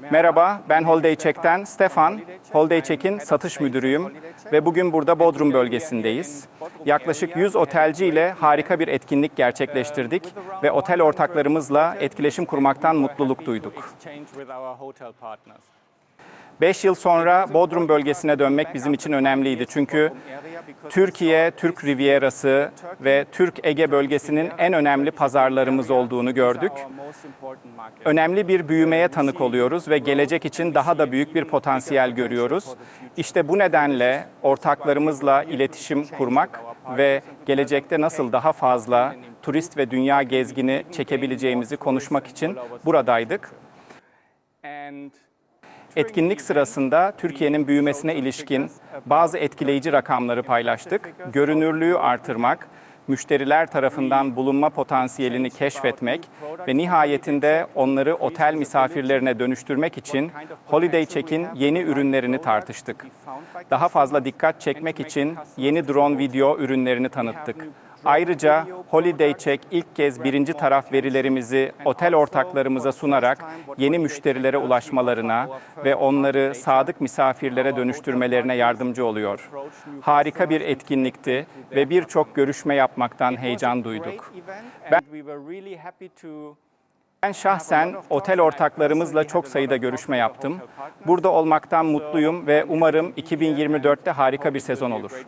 Merhaba, ben Holiday Check'ten Stefan. Holiday Check'in satış müdürüyüm ve bugün burada Bodrum bölgesindeyiz. Yaklaşık 100 otelci ile harika bir etkinlik gerçekleştirdik ve otel ortaklarımızla etkileşim kurmaktan mutluluk duyduk. 5 yıl sonra Bodrum bölgesine dönmek bizim için önemliydi. Çünkü Türkiye, Türk Rivierası ve Türk Ege bölgesinin en önemli pazarlarımız olduğunu gördük. Önemli bir büyümeye tanık oluyoruz ve gelecek için daha da büyük bir potansiyel görüyoruz. İşte bu nedenle ortaklarımızla iletişim kurmak ve gelecekte nasıl daha fazla turist ve dünya gezgini çekebileceğimizi konuşmak için buradaydık. Etkinlik sırasında Türkiye'nin büyümesine ilişkin bazı etkileyici rakamları paylaştık. Görünürlüğü artırmak, müşteriler tarafından bulunma potansiyelini keşfetmek ve nihayetinde onları otel misafirlerine dönüştürmek için Holiday Check'in yeni ürünlerini tartıştık. Daha fazla dikkat çekmek için yeni drone video ürünlerini tanıttık. Ayrıca Holiday Check ilk kez birinci taraf verilerimizi otel ortaklarımıza sunarak yeni müşterilere ulaşmalarına ve onları sadık misafirlere dönüştürmelerine yardımcı oluyor. Harika bir etkinlikti ve birçok görüşme yapmaktan heyecan duyduk. Ben, ben şahsen otel ortaklarımızla çok sayıda görüşme yaptım. Burada olmaktan mutluyum ve umarım 2024'te harika bir sezon olur.